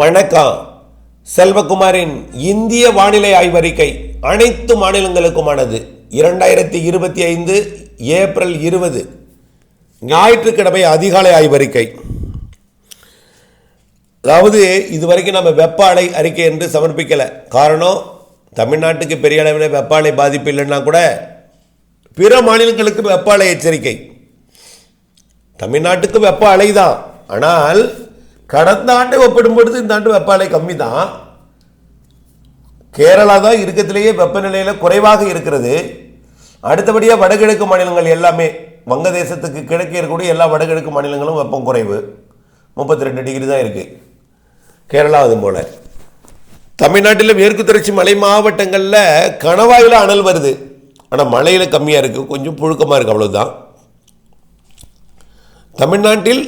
வணக்கம். செல்வகுமாரின் இந்திய வானிலை ஆய்வறிக்கை அனைத்து மாநிலங்களுக்குமானது. இரண்டாயிரத்தி இருபத்தி ஐந்து ஏப்ரல் இருபது. ஞாயிற்றுக்கிழமை அதிகாலை ஆய்வறிக்கை. அதாவது இதுவரைக்கும் நம்ம வெப்ப அலை அறிக்கை என்று சமர்ப்பிக்கலை. காரணம் தமிழ்நாட்டுக்கு பெரிய அளவில் வெப்ப அலை பாதிப்பு இல்லைன்னா கூட பிற மாநிலங்களுக்கு வெப்ப அலை எச்சரிக்கை. தமிழ்நாட்டுக்கு வெப்ப அலை தான். ஆனால் கடந்த ஆண்டை ஒப்பிடும்பொழுது இந்த ஆண்டு வெப்பநிலை கம்மி தான் கேரளா தான் இருக்கத்திலேயே வெப்பநிலையில் குறைவாக இருக்கிறது. அடுத்தபடியாக வடகிழக்கு மாநிலங்கள் எல்லாமே வங்கதேசத்துக்கு கிழக்கே இருக்கக்கூடிய எல்லா வடகிழக்கு மாநிலங்களும் வெப்பம் குறைவு. முப்பத்தி ரெண்டு டிகிரி தான் இருக்குது கேரளா அது போல். தமிழ்நாட்டில் மேற்கு தொடர்ச்சி மலை மாவட்டங்களில் கணவாயில் அனல் வருது. ஆனால் மழையில் கம்மியாக இருக்குது கொஞ்சம் புழுக்கமாக இருக்குது அவ்வளோதான் தமிழ்நாட்டில்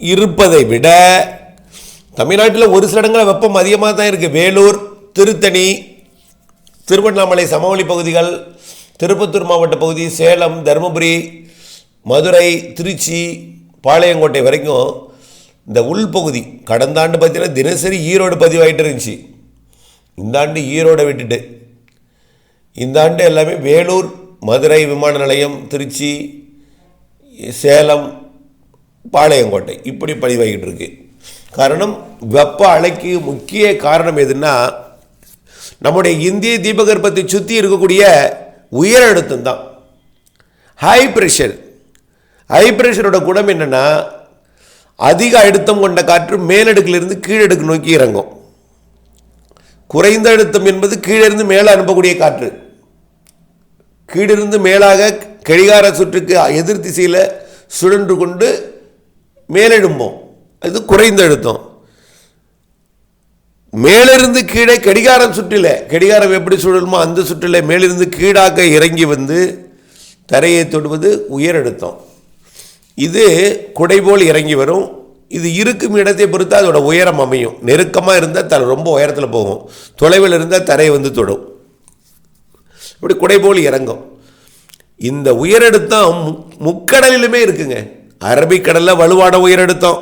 இருப்பதை விட தமிழ்நாட்டில் ஒரு சில இடங்களில் வெப்பம் அதிகமாக தான் இருக்குது. வேலூர் திருத்தணி திருவண்ணாமலை சமவெளி பகுதிகள் திருப்பத்தூர் மாவட்ட பகுதி சேலம் தருமபுரி மதுரை திருச்சி பாளையங்கோட்டை வரைக்கும் இந்த உள்பகுதி கடந்த ஆண்டு பார்த்தீங்கன்னா தினசரி ஈரோடு பதிவாயிட்டு இருந்துச்சு. இந்த ஆண்டு ஈரோடை விட்டுட்டு. இந்த ஆண்டு எல்லாமே வேலூர் மதுரை விமான நிலையம் திருச்சி சேலம் பாளையங்கோட்டை. இப்படி பதிவாகிட்டு இருக்கு காரணம் வெப்ப அலைக்கு முக்கிய காரணம் எதுன்னா நம்முடைய இந்திய தீபகற்பத்தை சுற்றி இருக்கக்கூடிய உயர் அழுத்தம் தான். ஹை ப்ரெஷர் ஹை ப்ரெஷரோட குணம் என்னென்னா அதிக அழுத்தம் கொண்ட காற்று மேலடுக்கிலிருந்து கீழடுக்கு நோக்கி இறங்கும். குறைந்த அழுத்தம் என்பது கீழிருந்து மேலே அனுப்பக்கூடிய காற்று. கீழிருந்து மேலாக கடிகார சுற்றுக்கு எதிர் திசையில் சுழன்று கொண்டு மேலெழும்போம். அது குறைந்த அழுத்தம். மேலிருந்து கீழே கடிகாரம் சுற்றில கடிகாரம் எப்படி சுழலுமோ அந்த சுற்றில மேலிருந்து கீழாக இறங்கி வந்து தரையை தொடுவது உயர் அழுத்தம். இது குடைபோல் இறங்கி வரும். இது இருக்கும் இடத்தை பொறுத்து அதோட உயரம் அமையும். நெருக்கமாக இருந்தால் தலை ரொம்ப உயரத்தில் போகும். தொலைவில் இருந்தால் தரையை வந்து தொடும். இப்படி குடைபோல் இறங்கும். இந்த உயரழுத்தம் மு- முக்கடலிலுமே இருக்குங்க. அரபிக்கடலில் வலுவான உயரழுத்தம்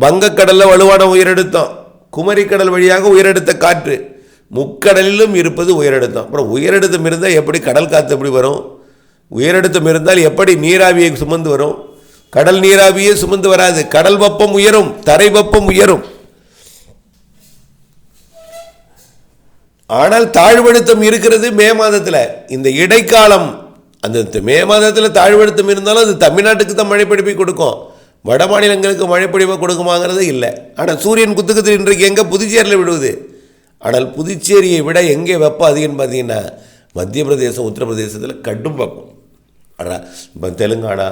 வங்கக்கடலில் வலுவான உயரழுத்தம் குமரிக்கடல் வழியாக உயரழுத்த காற்று. முக்கடலிலும் இருப்பது உயரழுத்தம் அப்புறம் உயரெடுத்தம் இருந்தால் எப்படி கடல் காற்று எப்படி வரும்? உயரெடுத்தம் இருந்தால் எப்படி நீராவியை சுமந்து வரும்? கடல் நீராவியே சுமந்து வராது. கடல் வெப்பம் உயரும் தரை வெப்பம் உயரும். ஆனால் தாழ்வழுத்தம் இருக்கிறது மே மாதத்தில். இந்த இடைக்காலம் அந்த மே மாதத்தில் தாழ்வழுத்தம் இருந்தாலும் அது தமிழ்நாட்டுக்கு தான் மழைப்பிடிப்பை கொடுக்கும். வட மாநிலங்களுக்கு மழைப்பிடிப்பை கொடுக்குமாங்கிறது இல்லை. ஆனால் சூரியன் குத்துக்கத்தில் இன்றைக்கு எங்கே புதுச்சேரியில் விடுவது? ஆனால் புதுச்சேரியை விட எங்கே வெப்பம் அதிகம்னு பார்த்தீங்கன்னா மத்திய பிரதேசம் உத்தரப்பிரதேசத்தில் கடும் வெப்பம். ஆனால் இப்போ தெலுங்கானா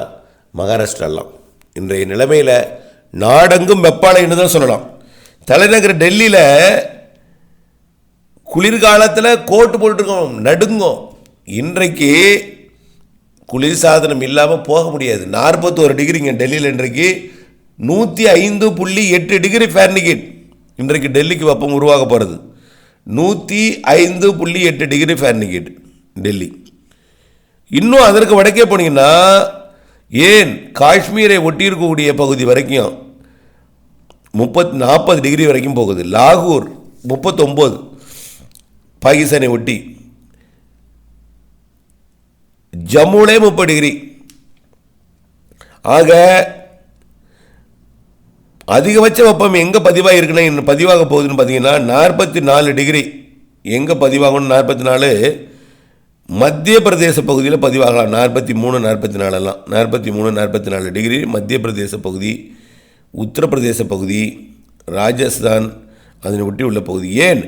மகாராஷ்டிராலாம் இன்றைய நிலைமையில் நாடெங்கும் வெப்பாலைன்னு தான் சொல்லலாம். தலைநகர் டெல்லியில் குளிர்காலத்தில் கோட்டு போட்டுருக்கோம் நடுங்கும். இன்றைக்கு குளிர் சாதனம் இல்லாமல் போக முடியாது. நாற்பத்தோரு டிகிரிங்க டெல்லியில் இன்றைக்கு நூற்றி ஐந்து புள்ளி எட்டு டிகிரி ஃபேர்னிகேட் இன்றைக்கு டெல்லிக்கு வெப்பம் உருவாக போகிறது நூற்றி ஐந்து புள்ளி எட்டு டிகிரி ஃபேர்னிகேட் டெல்லி. இன்னும் அதற்கு வடக்கே போனீங்கன்னா ஏன் காஷ்மீரை ஒட்டி இருக்கக்கூடிய பகுதி வரைக்கும் முப்பத் நாற்பது டிகிரி வரைக்கும் போகுது. லாகூர் முப்பத்தொம்போது பாகிஸ்தானை ஒட்டி ஜம்முலே முப்பது டிகிரி ஆக அதிகபட்ச வெப்பம் எங்கே பதிவாக இருக்குன்னா இன்னும் பதிவாக போகுதுன்னு பார்த்தீங்கன்னா நாற்பத்தி நாலு டிகிரி. எங்கே பதிவாகணும் நாற்பத்தி நாலு மத்திய பிரதேச பகுதியில் பதிவாகலாம். நாற்பத்தி மூணு நாற்பத்தி நாலெல்லாம் நாற்பத்தி மூணு நாற்பத்தி நாலு டிகிரி மத்திய பிரதேச பகுதி உத்தரப்பிரதேச பகுதி ராஜஸ்தான் அதனை ஒட்டி உள்ள பகுதி. ஏன்?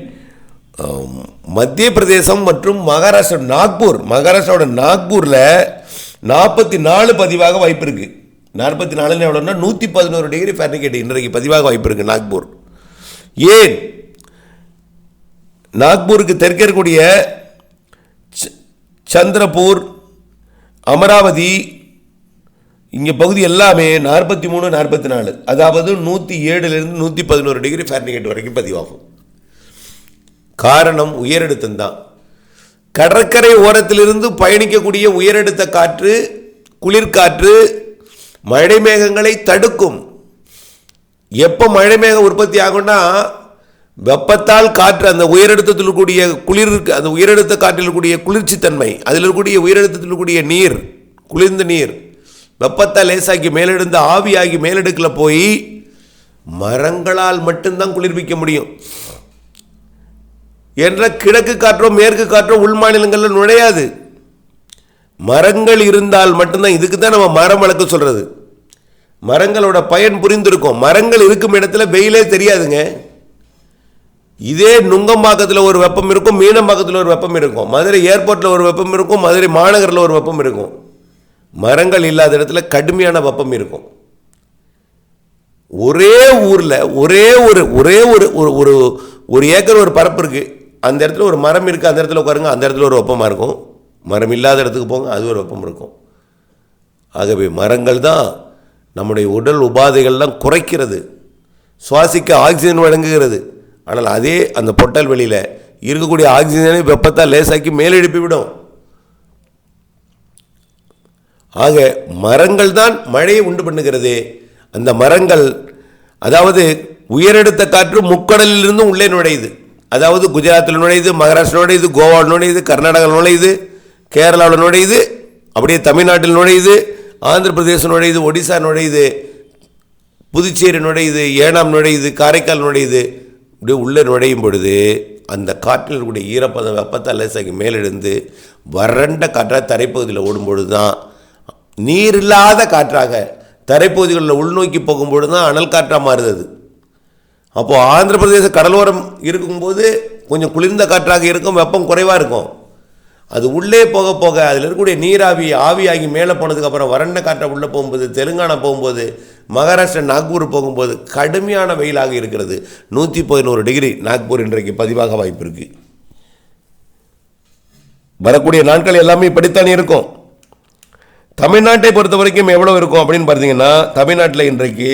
மத்திய பிரதேசம் மற்றும் மகாராஷ்டிரா நாக்பூர். மகாராஷ்டிராவோட நாக்பூரில் நாற்பத்தி நாலு பதிவாக வாய்ப்பு இருக்குது நாற்பத்தி நாலுன்னு எவ்வளோன்னா நூற்றி பதினோரு டிகிரி ஃபேரன்கேட் இன்றைக்கு பதிவாக வாய்ப்பு இருக்குது நாக்பூர். ஏன்? நாக்பூருக்கு தெற்கே இருக்கக்கூடிய ச- சந்திரபூர் அமராவதி இங்கே பகுதி எல்லாமே நாற்பத்தி மூணு நாற்பத்தி நாலு. அதாவது நூற்றி ஏழுலேருந்து நூற்றி பதினோரு டிகிரி ஃபேரன்கேட் வரைக்கும் பதிவாகும். காரணம் உயரழுத்தம்தான் கடற்கரை ஓரத்திலிருந்து பயணிக்கக்கூடிய உயரழுத்த காற்று குளிர்காற்று மழை மேகங்களை தடுக்கும். எப்போ மழை மேகம் உற்பத்தி ஆகும்னா வெப்பத்தால் காற்று அந்த உயரழுத்தத்தில் இருக்கக்கூடிய குளிர் அந்த உயரழுத்த காற்றில் இருக்கக்கூடிய குளிர்ச்சித்தன்மை அதில் இருக்கக்கூடிய உயரழுத்தத்தில் இருக்கக்கூடிய நீர் குளிர்ந்த நீர் வெப்பத்தால் லேசாக்கி மேலெடுந்து ஆவியாகி மேலடுக்கில் போய் மரங்களால் மட்டும்தான் குளிர்விக்க முடியும். என்ற கிழக்கு காற்றோ மேற்கு காற்றோ உள் மாநிலங்களில் நுழையாது. மரங்கள் இருந்தால் மட்டும்தான் இதுக்கு தான் நம்ம மரம் வளர்க்க சொல்கிறது மரங்களோட பயன் புரிந்திருக்கும். மரங்கள் இருக்கும் இடத்துல வெயிலே தெரியாதுங்க. இதே நுங்கம்பாக்கத்தில் ஒரு வெப்பம் இருக்கும் மீனம்பாக்கத்தில் ஒரு வெப்பம் இருக்கும். மதுரை ஏர்போர்ட்டில் ஒரு வெப்பம் இருக்கும் மதுரை மாநகரில் ஒரு வெப்பம் இருக்கும். மரங்கள் இல்லாத இடத்துல கடுமையான வெப்பம் இருக்கும். ஒரே ஊரில் ஒரே ஒரு ஒரே ஒரு ஒரு ஒரு ஒரு ஏக்கர் ஒரு பரப்பு இருக்குது அந்த இடத்துல ஒரு மரம் இருக்குது அந்த இடத்துல உட்காருங்க அந்த இடத்துல ஒரு வெப்பமாக இருக்கும். மரம் இல்லாத இடத்துக்கு போங்க அது ஒரு வெப்பம் இருக்கும். ஆகவே மரங்கள் தான் நம்முடைய உடல் உபாதைகள்லாம் குறைக்கிறது. சுவாசிக்க ஆக்சிஜன் வழங்குகிறது. ஆனால் அதே அந்த பொட்டல் வெளியில் இருக்கக்கூடிய ஆக்சிஜனை வெப்பத்தால் லேசாக்கி மேலெழுப்பி விடும். ஆக மரங்கள் தான் மழையை உண்டு பண்ணுகிறது. அந்த மரங்கள் அதாவது உயரெடுத்த காற்று முக்கடலிலிருந்து உள்ளே நுழையுது. அதாவது குஜராத்தில் நுழையுது மகாராஷ்டிரா நுழையுது கோவாவில் நுழையுது கர்நாடகாவில் நுழையுது கேரளாவில் நுழையுது அப்படியே தமிழ்நாட்டில் நுழையுது ஆந்திர பிரதேசம் நுழையுது ஒடிசா நுழையுது புதுச்சேரி நுழையுது ஏனாம் நுழையுது காரைக்கால் நுழையுது. இப்படி உள்ளே நுழையும் பொழுது அந்த காற்றில் இருக்கக்கூடிய ஈரப்பதம் வெப்பத்தை லேசாகி மேலெழுந்து வறண்ட காற்றாக தரைப்பகுதியில் ஓடும்பொழுது தான் நீர் இல்லாத காற்றாக தரைப்பகுதிகளில் உள்நோக்கி போகும்பொழுது தான் அனல் காற்றாக மாறுது அப்போது ஆந்திர பிரதேச கடலோரம் இருக்கும்போது கொஞ்சம் குளிர்ந்த காற்றாக இருக்கும் வெப்பம் குறைவாக இருக்கும். அது உள்ளே போக போக அதில் இருக்கக்கூடிய நீராவி ஆவியாகி மேலே போனதுக்கப்புறம் வறண்ட காற்றை உள்ளே போகும்போது தெலுங்கானா போகும்போது மகாராஷ்டிரா நாக்பூர் போகும்போது கடுமையான வெயிலாக இருக்கிறது. நூற்றி பதினோரு டிகிரி நாக்பூர் இன்றைக்கு பதிவாக வாய்ப்பு இருக்குது வரக்கூடிய நாட்கள் எல்லாமே இப்படித்தானே இருக்கும். தமிழ்நாட்டை பொறுத்த வரைக்கும் எவ்வளோ இருக்கும் அப்படின்னு பார்த்தீங்கன்னா தமிழ்நாட்டில் இன்றைக்கு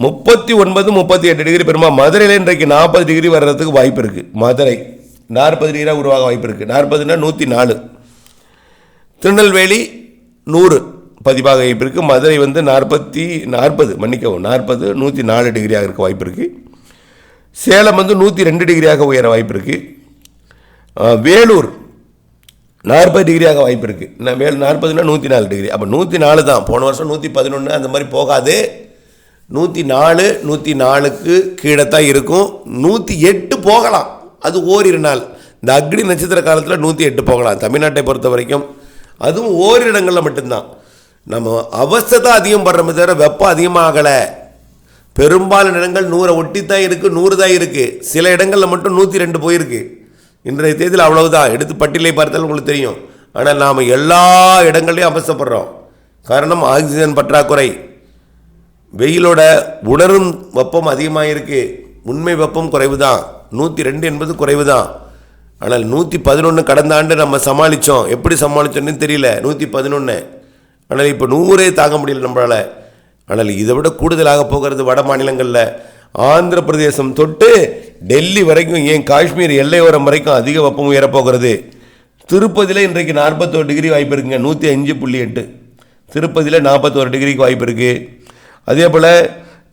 முப்பத்தி ஒன்பது முப்பத்தி எட்டு டிகிரி பெருமா மதுரையில் இன்றைக்கு நாற்பது டிகிரி வர்றதுக்கு வாய்ப்பு இருக்குது மதுரை நாற்பது டிகிரியாக உருவாக வாய்ப்பு இருக்குது நாற்பதுனா நூற்றி நாலு திருநெல்வேலி நூறு பதிவாக வாய்ப்பு இருக்குது மதுரை வந்து நாற்பத்தி நாற்பது மன்னிக்கவும் நாற்பது நூற்றி நாலு டிகிரியாக இருக்க வாய்ப்பு இருக்குது சேலம் வந்து நூற்றி ரெண்டு டிகிரியாக உயர வாய்ப்பு இருக்குது வேலூர் நாற்பது டிகிரியாக வாய்ப்பு இருக்குது நான் வேலு நாற்பதுனா நூற்றி நாலு டிகிரி அப்போ நூற்றி நாலு தான். போன வருஷம் நூற்றி பதினொன்று அந்த மாதிரி போகாது. நூற்றி நாலு நூற்றி நாலுக்கு கீழே தான் இருக்கும். நூற்றி எட்டு போகலாம். அது ஓரிரு நாள். இந்த அக்னி நட்சத்திர காலத்தில் நூற்றி எட்டு போகலாம். தமிழ்நாட்டை பொறுத்த வரைக்கும் அதுவும் ஓரிரு இடங்களில் மட்டும்தான். நம்ம அவஸ்தை தான் அதிகம் படுறோமே தவிர வெப்பம் அதிகமாகலை. பெரும்பாலான இடங்கள் நூறை ஒட்டி தான் இருக்குது நூறு தான் இருக்குது சில இடங்களில் மட்டும் நூற்றி ரெண்டு போயிருக்கு. இன்றைய தேதியில் அவ்வளவுதான். எடுத்து பட்டியலை பார்த்தாலும் உங்களுக்கு தெரியும். ஆனால் நாம் எல்லா இடங்கள்லையும் அவசப்படுறோம் காரணம் ஆக்சிஜன் பற்றாக்குறை. வெயிலோட உணரும் வெப்பம் அதிகமாக இருக்குது உண்மை வெப்பம் குறைவு தான் நூற்றி ரெண்டு என்பது குறைவு தான் ஆனால் நூற்றி பதினொன்று கடந்த ஆண்டு நம்ம சமாளித்தோம் எப்படி சமாளித்தோன்னு தெரியல. நூற்றி பதினொன்று ஆனால் இப்போ நூறே தாங்க முடியல நம்மளால். ஆனால் இதை விட கூடுதலாக போகிறது வட மாநிலங்களில். ஆந்திர பிரதேசம் தொட்டு டெல்லி வரைக்கும் ஏன் காஷ்மீர் எல்லையோரம் வரைக்கும் அதிக வெப்பம் உயரப்போகிறது? திருப்பதியில் இன்றைக்கு நாற்பத்தோரு டிகிரி வாய்ப்பு இருக்குங்க. நூற்றி அஞ்சு புள்ளி எட்டு. திருப்பதியில் நாற்பத்தோரு டிகிரிக்கு வாய்ப்பு இருக்குது அதே போல்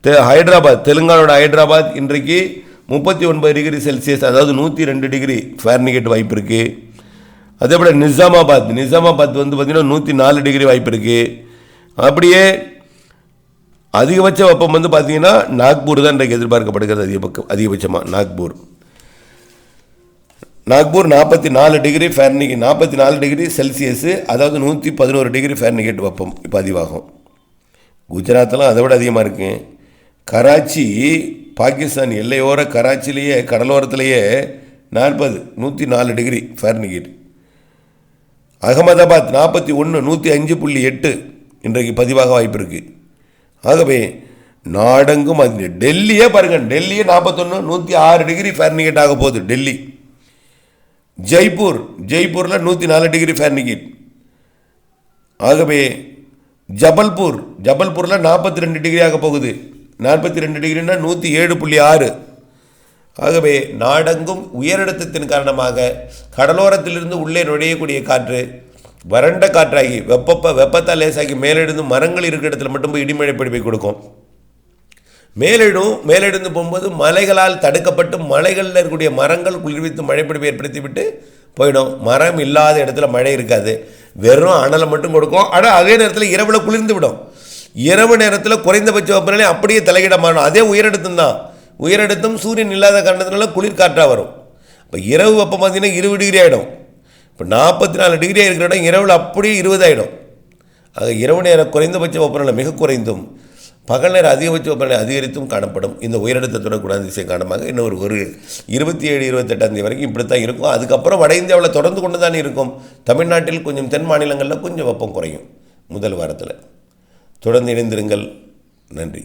தெ ஹைதராபாத் தெலுங்கானோட ஹைதராபாத் இன்றைக்கு முப்பத்தி ஒன்பது டிகிரி செல்சியஸ் அதாவது நூற்றி ரெண்டு டிகிரி ஃபேர்னிகேட் வாய்ப்பு இருக்குது அதே போல் நிசாமாபாத் நிசாமாபாத் வந்து பார்த்திங்கன்னா நூற்றி நாலு டிகிரி வாய்ப்பு இருக்குது அப்படியே அதிகபட்ச வெப்பம் வந்து பார்த்தீங்கன்னா நாக்பூர் தான் இன்றைக்கு எதிர்பார்க்கப்படுகிறது அதிகபட்சம் அதிகபட்சமாக நாக்பூர். நாக்பூர் நாற்பத்தி நாலு டிகிரி ஃபேர்னிகேட் நாற்பத்தி நாலு டிகிரி செல்சியஸு அதாவது நூற்றி பதினோரு டிகிரி ஃபேர்னிகேட் வெப்பம் பதிவாகும். குஜராத்தெல்லாம் அதை விட அதிகமாக இருக்கு. கராச்சி பாகிஸ்தான் எல்லையோர கராச்சிலேயே கடலோரத்திலேயே நாற்பது நூற்றி நாலு டிகிரி ஃபேர்னிகேட் அகமதாபாத் நாற்பத்தி ஒன்று நூற்றி அஞ்சு புள்ளி எட்டு இன்றைக்கு பதிவாக வாய்ப்பு இருக்குது ஆகவே நாடெங்கும் அது டெல்லியே பாருங்கள் டெல்லியே நாற்பத்தொன்று நூற்றி ஆறு டிகிரி ஃபேர்னிகேட் ஆக போகுது டெல்லி. ஜெய்ப்பூர் ஜெய்ப்பூரில் நூற்றி நாலு டிகிரி ஃபேர்னிகேட் ஆகவே ஜபல்பூர் ஜபல்பூரில் நாற்பத்தி ரெண்டு டிகிரி ஆக போகுது. நாற்பத்தி ரெண்டு டிகிரினா நூற்றி ஏழு புள்ளி ஆறு. ஆகவே நாடெங்கும் உயரழுத்தத்தின் காரணமாக கடலோரத்திலிருந்து உள்ளே நுழையக்கூடிய காற்று வறண்ட காற்றாகி வெப்பப்ப வெப்பத்தால் லேசாகி மேலெழுந்து மரங்கள் இருக்கிற இடத்துல மட்டும் போய் இடிமழை பிடிப்பை கொடுக்கும். மேலிடும் மேலெழுந்து போகும்போது மலைகளால் தடுக்கப்பட்டு மலைகளில் இருக்கக்கூடிய மரங்கள் குளிர்வித்து மழைப்பிடிப்பை ஏற்படுத்திவிட்டு போயிடும். மரம் இல்லாத இடத்துல மழை இருக்காது. வெறும் அனலை மட்டும் கொடுக்கும். ஆனால் அதே நேரத்தில் இரவில் குளிர்ந்து விடும். இரவு நேரத்தில் குறைந்தபட்ச வெப்பநிலை அப்படியே தலையிட அதே உயரடுத்தம் தான். உயரடுத்தம் சூரியன் இல்லாத காரணத்தினால குளிர் காற்றாக வரும். இப்போ இரவு வெப்பம் பார்த்திங்கன்னா இருபது டிகிரி ஆகிடும் இப்போ நாற்பத்தி நாலு டிகிரி இருக்கிற இடம் இரவில் அப்படியே இருபதாயிடும் ஆக இரவு நேரம் குறைந்தபட்ச வெப்பநிலை மிக குறைந்தும். பகல் நேர அதிகபட்ச வெப்பநிலை அதிகரித்தும் காணப்படும். இந்த உயரழுத்தத்துடன் குணாதிசை காரணமாக இன்னும் ஒரு ஒரு இருபத்தி ஏழு இருபத்தெட்டாம் தேதி வரைக்கும் இப்படி தான் இருக்கும். அதுக்கப்புறம் வட இந்தியாவில் தொடர்ந்து கொண்டு தான் இருக்கும். தமிழ்நாட்டில் கொஞ்சம் தென் மாநிலங்களில் கொஞ்சம் வெப்பம் குறையும். முதல் வாரத்தில். தொடர்ந்து இணைந்திருங்கள். நன்றி.